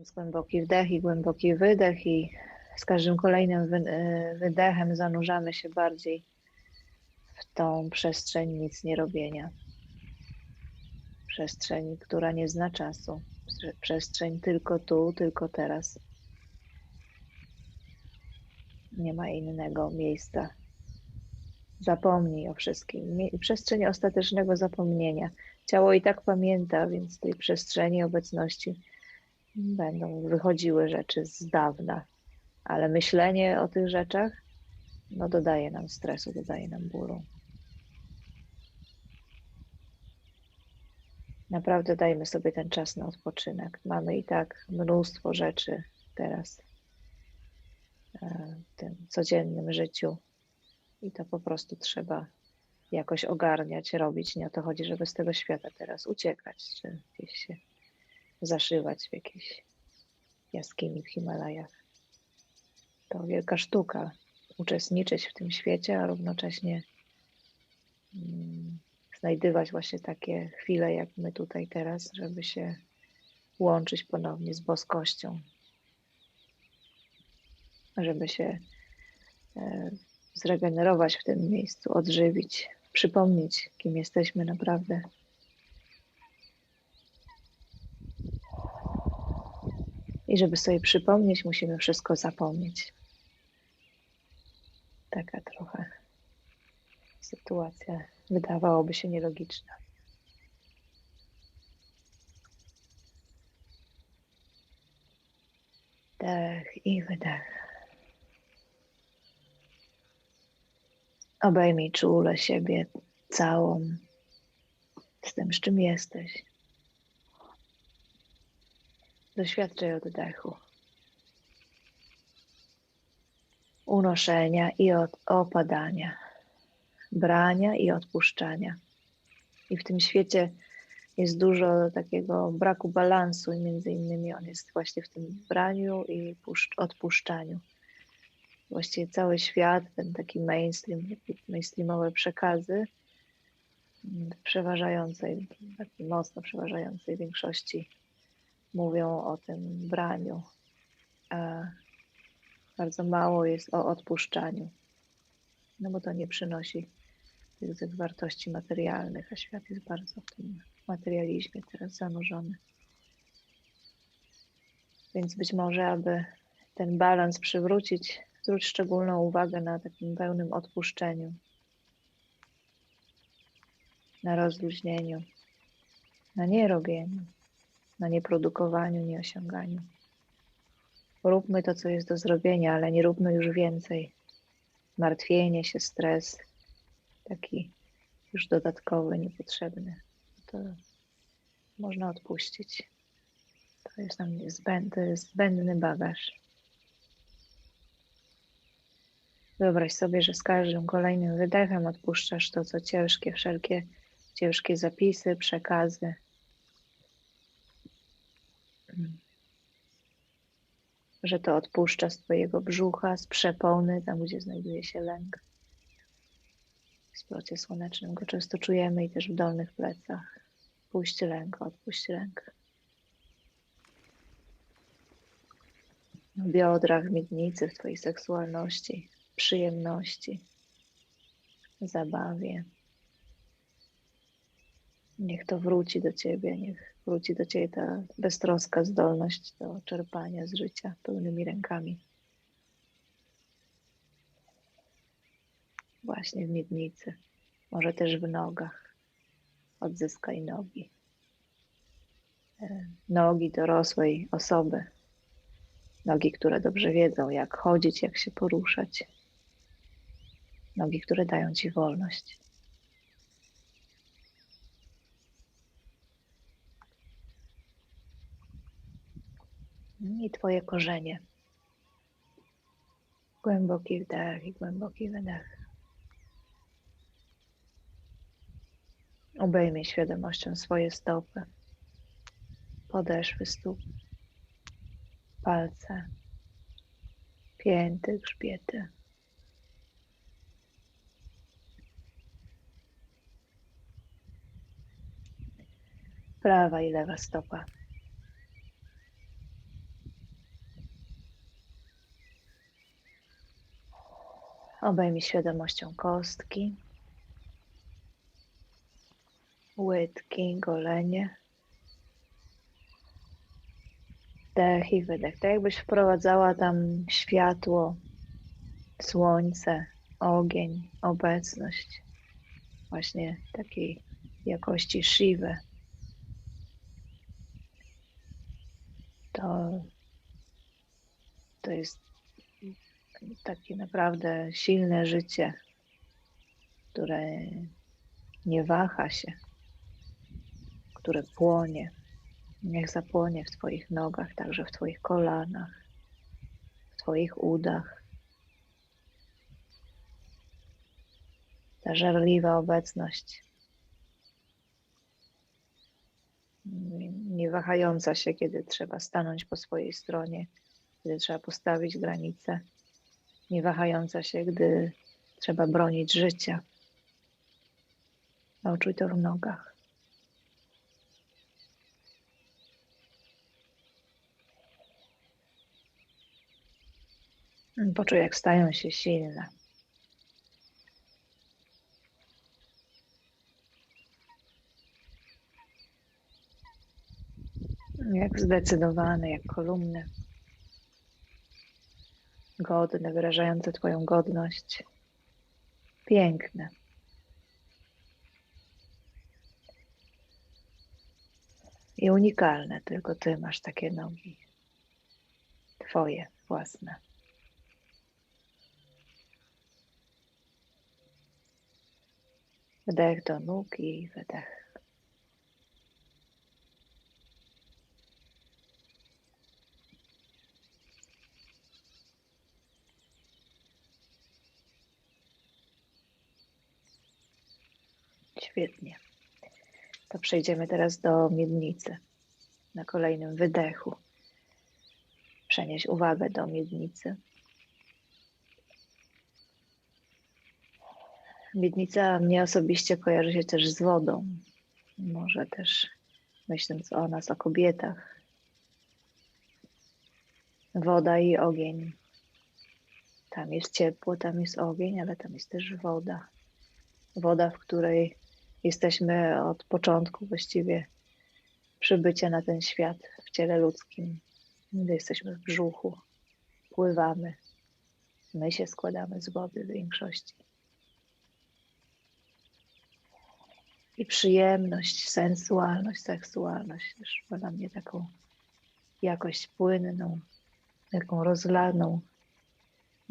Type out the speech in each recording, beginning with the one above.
Więc głęboki wdech i głęboki wydech i z każdym kolejnym e, wydechem zanurzamy się bardziej w tą przestrzeń nic nie robienia. Przestrzeń, która nie zna czasu. Prze- Przestrzeń tylko tu, tylko teraz. Nie ma innego miejsca. Zapomnij o wszystkim. Przestrzeń ostatecznego zapomnienia. Ciało i tak pamięta, więc tej przestrzeni obecności będą wychodziły rzeczy z dawna, ale myślenie o tych rzeczach no dodaje nam stresu, dodaje nam bólu. Naprawdę dajmy sobie ten czas na odpoczynek. Mamy i tak mnóstwo rzeczy teraz e, w tym codziennym życiu i to po prostu trzeba jakoś ogarniać, robić. Nie o to chodzi, żeby z tego świata teraz uciekać, czy gdzieś się zaszywać w jakiejś jaskini w Himalajach. To wielka sztuka uczestniczyć w tym świecie, a równocześnie mm, znajdywać właśnie takie chwile, jak my tutaj teraz, żeby się łączyć ponownie z boskością, żeby się e, zregenerować w tym miejscu, odżywić, przypomnieć, kim jesteśmy naprawdę. I żeby sobie przypomnieć, musimy wszystko zapomnieć. Taka trochę sytuacja wydawałoby się nielogiczna. Wdech i wydech. Obejmij czule siebie całą z tym, z czym jesteś. Doświadczaj oddechu, unoszenia i od, opadania, brania i odpuszczania. I w tym świecie jest dużo takiego braku balansu, między innymi on jest właśnie w tym braniu i puszcz- odpuszczaniu. Właściwie cały świat, ten taki mainstream, mainstreamowe przekazy w przeważającej, takiej mocno przeważającej większości mówią o tym braniu, a bardzo mało jest o odpuszczaniu. No bo to nie przynosi tych, wartości materialnych, a świat jest bardzo w tym materializmie teraz zanurzony. Więc być może, aby ten balans przywrócić, zwróć szczególną uwagę na takim pełnym odpuszczeniu, na rozluźnieniu, na nierobieniu, na nieprodukowaniu, nieosiąganiu. Róbmy to, co jest do zrobienia, ale nie róbmy już więcej. Martwienie się, stres, taki już dodatkowy, niepotrzebny, to można odpuścić. To jest nam niezbędny, zbędny bagaż. Wyobraź sobie, że z każdym kolejnym wydechem odpuszczasz to, co ciężkie, wszelkie ciężkie zapisy, przekazy. Że to odpuszcza z Twojego brzucha, z przepony, tam gdzie znajduje się lęk. W splocie słonecznym go często czujemy i też w dolnych plecach. Puść lęk, odpuść lęk. W biodrach, w miednicy, w Twojej seksualności, przyjemności, zabawie. Niech to wróci do Ciebie, niech wróci do Ciebie ta beztroska zdolność do czerpania z życia pełnymi rękami. Właśnie w miednicy, może też w nogach. Odzyskaj nogi. E, Nogi dorosłej osoby. Nogi, które dobrze wiedzą, jak chodzić, jak się poruszać. Nogi, które dają Ci wolność. I Twoje korzenie. Głęboki wdech i głęboki wydech. Obejmij świadomością swoje stopy, podeszwy stóp, palce, pięty, grzbiety. Prawa i lewa stopa. Obejmij świadomością kostki, łydki, golenie. Wdech i wydech. Tak jakbyś wprowadzała tam światło, słońce, ogień, obecność właśnie takiej jakości Shiva. To, to jest takie naprawdę silne życie, które nie waha się, które płonie. Niech zapłonie w Twoich nogach, także w Twoich kolanach, w Twoich udach. Ta żarliwa obecność, nie wahająca się, kiedy trzeba stanąć po swojej stronie, kiedy trzeba postawić granice, nie wahająca się, gdy trzeba bronić życia. Oczuj to w nogach. Poczuj, jak stają się silne. Jak zdecydowane, jak kolumny. Godne, wyrażające Twoją godność. Piękne. I unikalne, tylko Ty masz takie nogi. Twoje własne. Wdech do nóg i wydech. Świetnie. To przejdziemy teraz do miednicy. Na kolejnym wydechu. Przenieś uwagę do miednicy. Miednica mnie osobiście kojarzy się też z wodą. Może też myśląc o nas, o kobietach. Woda i ogień. Tam jest ciepło, tam jest ogień, ale tam jest też woda. Woda, w której jesteśmy od początku właściwie przybycia na ten świat w ciele ludzkim. Gdy jesteśmy w brzuchu, pływamy. My się składamy z wody w większości. I przyjemność, sensualność, seksualność też ma dla mnie taką jakość płynną, taką rozlaną.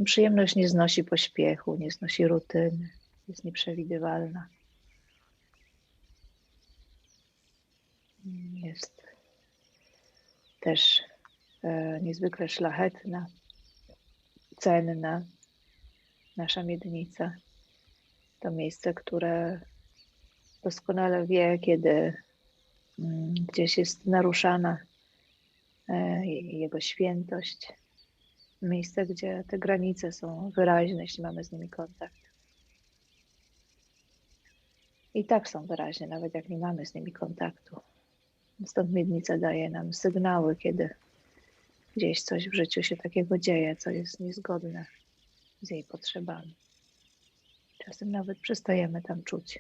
Przyjemność nie znosi pośpiechu, nie znosi rutyny, jest nieprzewidywalna. Jest też e, niezwykle szlachetna, cenna. Nasza miednica to miejsce, które doskonale wie, kiedy mm, gdzieś jest naruszana e, jego świętość. Miejsce, gdzie te granice są wyraźne, jeśli mamy z nimi kontakt. I tak są wyraźne, nawet jak nie mamy z nimi kontaktu. Stąd miednica daje nam sygnały, kiedy gdzieś coś w życiu się takiego dzieje, co jest niezgodne z jej potrzebami. Czasem nawet przestajemy tam czuć.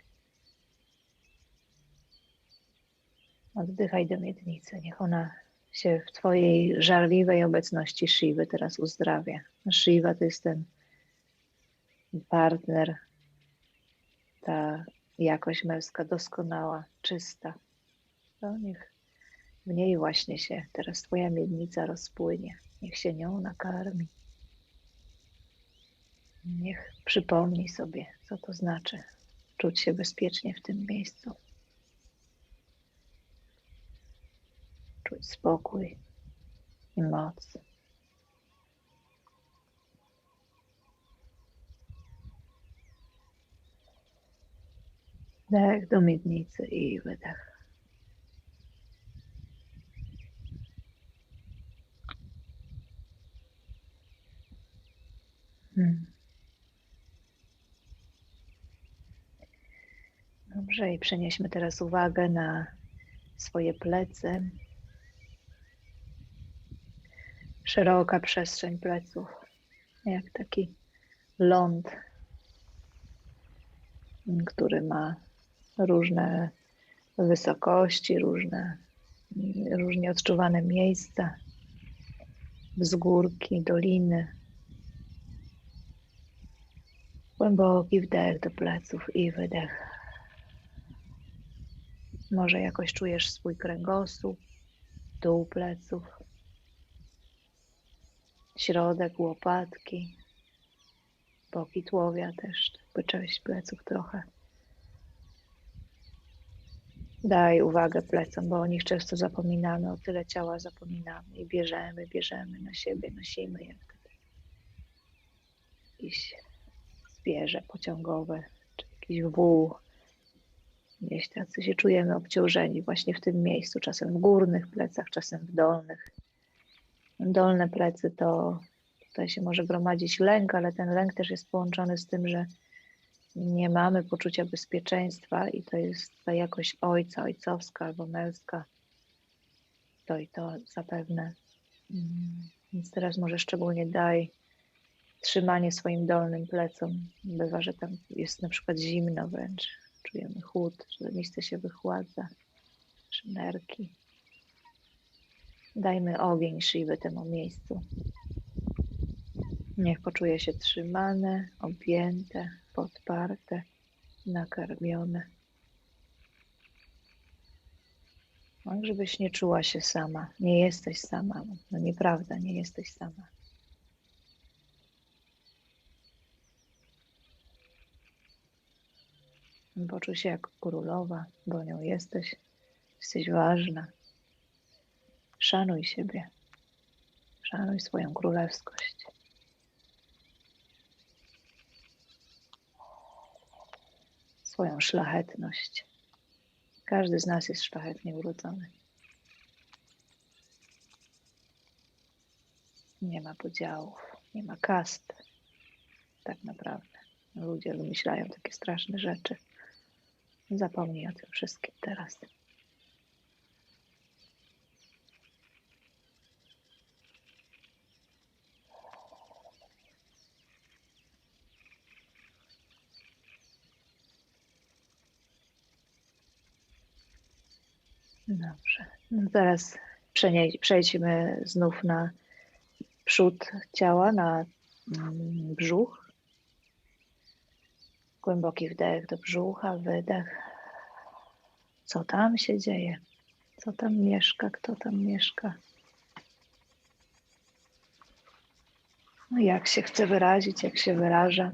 Oddychaj do miednicy. Niech ona się w Twojej żarliwej obecności Shiva teraz uzdrawia. Shiva to jest ten partner, ta jakość męska doskonała, czysta. To niech w niej właśnie się teraz Twoja miednica rozpłynie. Niech się nią nakarmi. Niech przypomni sobie, co to znaczy czuć się bezpiecznie w tym miejscu. Czuć spokój i moc. Wdech do miednicy i wydech. Hmm. Dobrze, i przenieśmy teraz uwagę na swoje plecy. Szeroka przestrzeń pleców, jak taki ląd, który ma różne wysokości, różne, różnie odczuwane miejsca, wzgórki, doliny. Głęboki wdech do pleców i wydech. Może jakoś czujesz swój kręgosłup, dół pleców, środek łopatki, boki tułowia też, jakby część pleców trochę. Daj uwagę plecom, bo o nich często zapominamy, o tyle ciała zapominamy i bierzemy, bierzemy na siebie, nosimy jak jakieś zwierzę pociągowe, czy jakiś wół. Gdzieś tacy się czujemy obciążeni właśnie w tym miejscu, czasem w górnych plecach, czasem w dolnych. Dolne plecy to tutaj się może gromadzić lęk, ale ten lęk też jest połączony z tym, że nie mamy poczucia bezpieczeństwa i to jest ta jakość ojca, ojcowska albo męska. To i to zapewne. Mm, więc teraz może szczególnie daj trzymanie swoim dolnym plecom. Bywa, że tam jest na przykład zimno wręcz. Czujemy chłód, że miejsce się wychładza, czy nerki. Dajmy ogień szywy temu miejscu. Niech poczuje się trzymane, objęte, podparte, nakarmione. Tak, żebyś nie czuła się sama. Nie jesteś sama. No nieprawda, nie jesteś sama. Poczuj się jak królowa, bo nią jesteś. Jesteś ważna. Szanuj siebie. Szanuj swoją królewskość. Swoją szlachetność. Każdy z nas jest szlachetnie urodzony. Nie ma podziałów, nie ma kast. Tak naprawdę. Ludzie wymyślają takie straszne rzeczy. Zapomnij o tym wszystkim teraz. Dobrze. No teraz przejdźmy znów na przód ciała, na mm, brzuch. Głęboki wdech do brzucha, wydech. Co tam się dzieje? Co tam mieszka? Kto tam mieszka? No jak się chce wyrazić, jak się wyraża.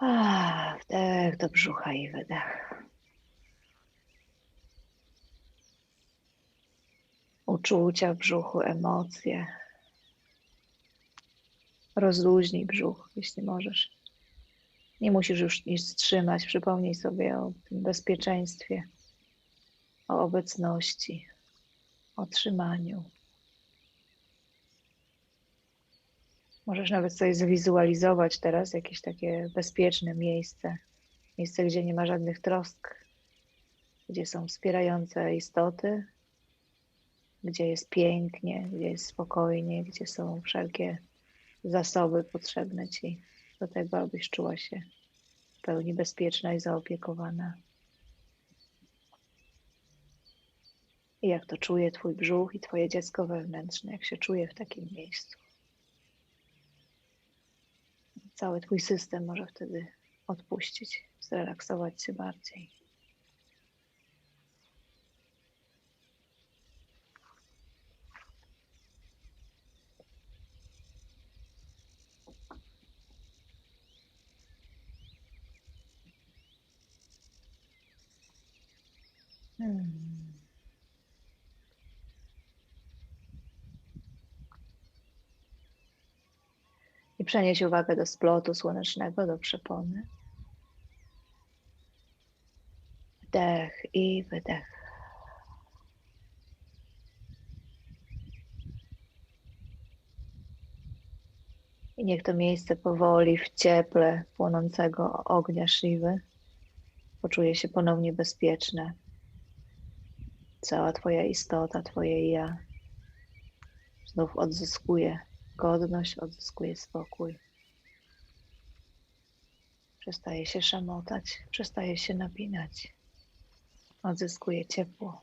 A, wdech do brzucha i wydech. Uczucia w brzuchu, emocje. Rozluźnij brzuch, jeśli możesz. Nie musisz już nic trzymać. Przypomnij sobie o tym bezpieczeństwie, o obecności, o trzymaniu. Możesz nawet sobie zwizualizować teraz jakieś takie bezpieczne miejsce. Miejsce, gdzie nie ma żadnych trosk, gdzie są wspierające istoty, gdzie jest pięknie, gdzie jest spokojnie, gdzie są wszelkie zasoby potrzebne Ci do tego, abyś czuła się w pełni bezpieczna i zaopiekowana. I jak to czuje Twój brzuch i Twoje dziecko wewnętrzne, jak się czuje w takim miejscu. Cały Twój system może wtedy odpuścić, zrelaksować się bardziej. I przenieś uwagę do splotu słonecznego, do przepony. Wdech i wydech. I niech to miejsce powoli w cieple płonącego ognia Shiwy poczuje się ponownie bezpieczne, cała Twoja istota, Twoje ja znów odzyskuje godność, odzyskuje spokój. Przestaje się szamotać, przestaje się napinać, odzyskuje ciepło.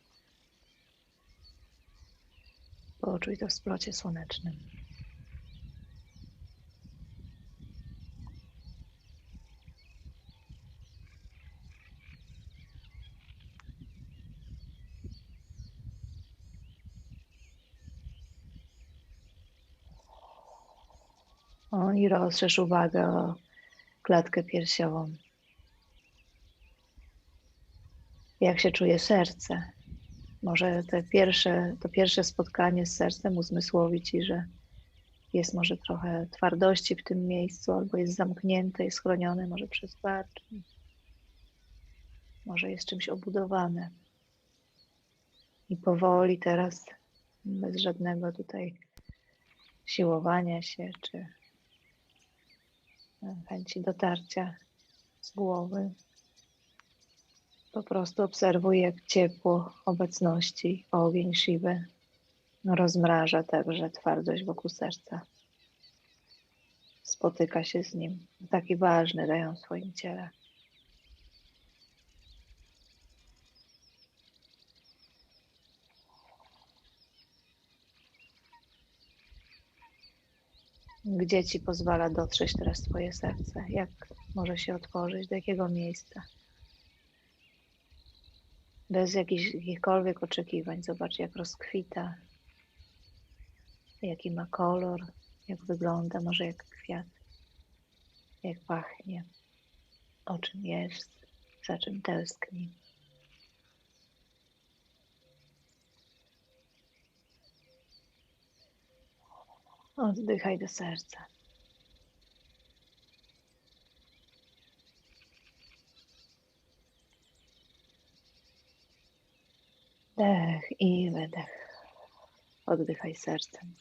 Poczuj to w splocie słonecznym. O, i rozszerz uwagę o klatkę piersiową. Jak się czuje serce? Może te pierwsze, to pierwsze spotkanie z sercem uzmysłowi ci, że jest może trochę twardości w tym miejscu, albo jest zamknięte i schronione może przez barki. Może jest czymś obudowane. I powoli teraz, bez żadnego tutaj siłowania się, czy chęci dotarcia z głowy. Po prostu obserwuj, jak ciepło obecności, ogień siwy rozmraża także twardość wokół serca. Spotyka się z nim. Taki ważny dają swoim ciele. Gdzie ci pozwala dotrzeć teraz Twoje serce? Jak może się otworzyć? Do jakiego miejsca? Bez jakichś, jakichkolwiek oczekiwań. Zobacz, jak rozkwita, jaki ma kolor, jak wygląda, może jak kwiat, jak pachnie, o czym jest, za czym tęskni. Oddychaj do serca. Dech i wydech. Oddychaj sercem.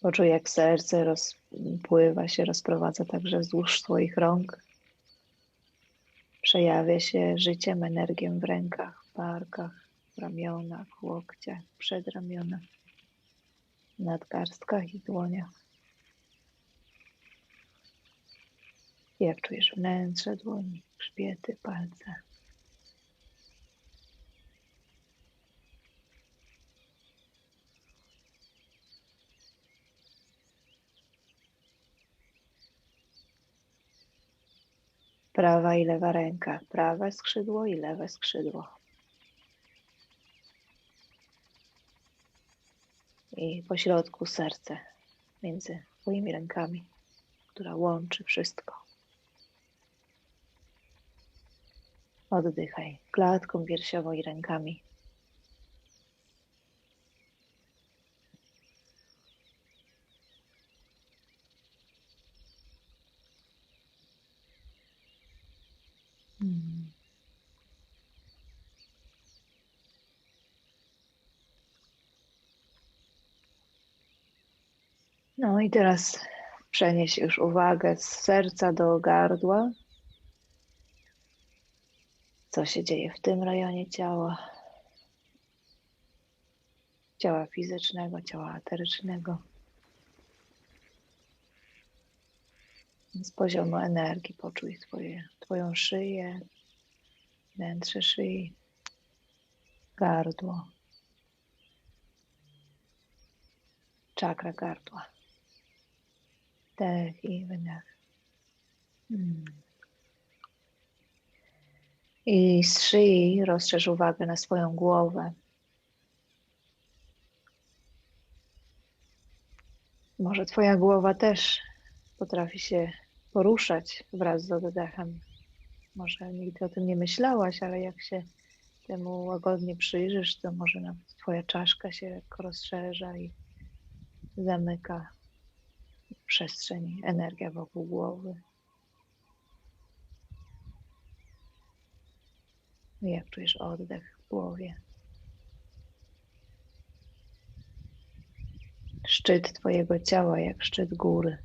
Poczuj, jak serce rozpływa się, rozprowadza także wzdłuż Twoich rąk. Przejawia się życiem, energią w rękach, barkach ramionach, łokciach, przedramionach, nadgarstkach i dłoniach. Jak czujesz wnętrze dłoni, grzbiety, palce. Prawa i lewa ręka, prawe skrzydło i lewe skrzydło. I pośrodku serce między Twoimi rękami, która łączy wszystko. Oddychaj klatką piersiową i rękami. I teraz przenieś już uwagę z serca do gardła. Co się dzieje w tym rejonie ciała? Ciała fizycznego, ciała eterycznego. Z poziomu energii poczuj twoje, Twoją szyję, wnętrze szyi, gardło, czakra gardła. Wdech i wydech. Hmm. I z szyi rozszerz uwagę na swoją głowę. Może Twoja głowa też potrafi się poruszać wraz z oddechem. Może nigdy o tym nie myślałaś, ale jak się temu łagodnie przyjrzysz, to może nawet Twoja czaszka się rozszerza i zamyka przestrzeń, energia wokół głowy. Jak czujesz oddech w głowie? Szczyt Twojego ciała jak szczyt góry,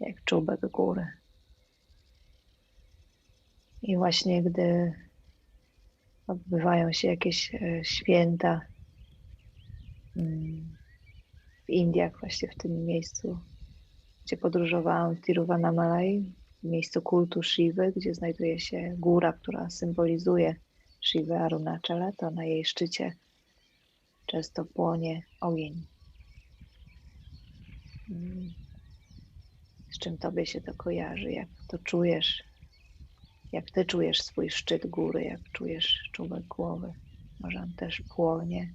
jak czubek góry. I właśnie gdy odbywają się jakieś e, święta mm, w Indiach, właśnie w tym miejscu, gdzie podróżowałam, w Tiruvannamalai, w miejscu kultu Shiva, gdzie znajduje się góra, która symbolizuje Shiva Arunachala, to na jej szczycie często płonie ogień. Mm. Z czym tobie się to kojarzy? Jak to czujesz? Jak ty czujesz swój szczyt góry? Jak czujesz czubek głowy? Może on też płonie?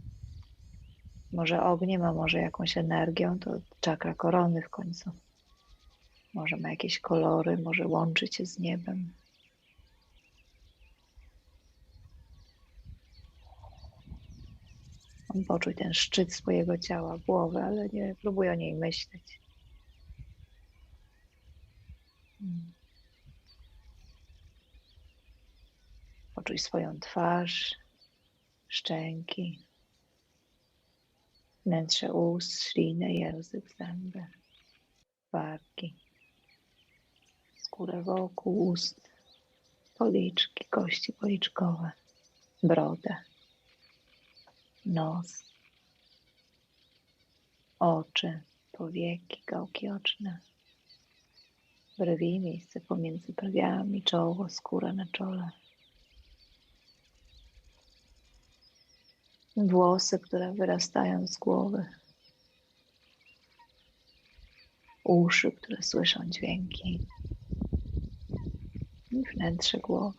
Może ogniem, a może jakąś energią? To czakra korony w końcu. Może ma jakieś kolory, może łączy cię z niebem. Poczuj ten szczyt swojego ciała, głowy, ale nie próbuj o niej myśleć. Poczuj swoją twarz, szczęki, wnętrze ust, ślinę, język, zęby, wargi, skórę wokół ust, policzki, kości policzkowe, brodę nos, oczy, powieki, gałki oczne, brwi, miejsce pomiędzy brwiami, czoło, skóra na czole. Włosy, które wyrastają z głowy. Uszy, które słyszą dźwięki. I wnętrze głowy.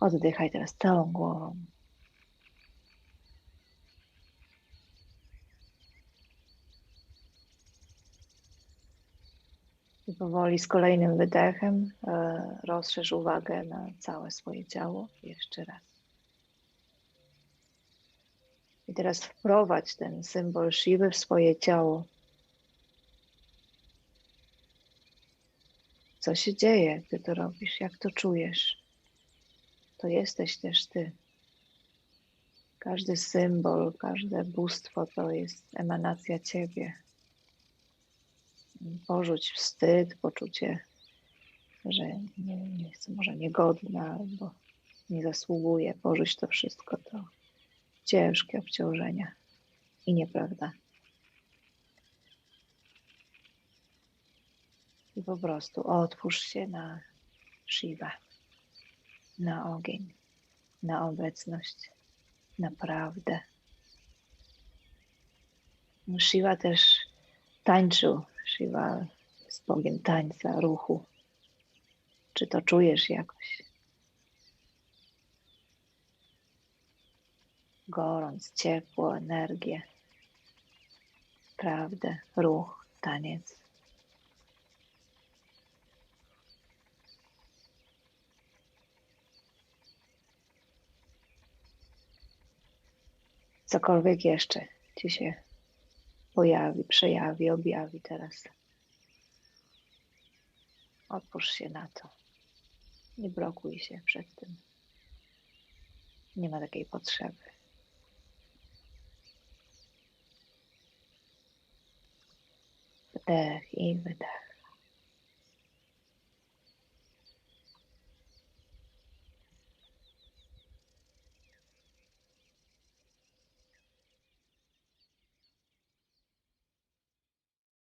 Oddychaj teraz całą głową. I powoli z kolejnym wydechem e, rozszerz uwagę na całe swoje ciało jeszcze raz. I teraz wprowadź ten symbol siwy w swoje ciało. Co się dzieje, gdy to robisz? Jak to czujesz? To jesteś też ty. Każdy symbol, każde bóstwo to jest emanacja ciebie porzuć wstyd, poczucie, że nie, nie może niegodna albo nie zasługuję. Porzuć to wszystko, to ciężkie obciążenia i nieprawda. I po prostu otwórz się na Shiva, na ogień, na obecność, na prawdę. Shiva też tańczył Shiva jest Bogiem tańca, ruchu. Czy to czujesz jakoś? Gorąc, ciepło, energię, prawdę, ruch, taniec. Cokolwiek jeszcze ci się pojawi, przejawi, objawi teraz. Otwórz się na to. Nie blokuj się przed tym. Nie ma takiej potrzeby. Wdech i wydech.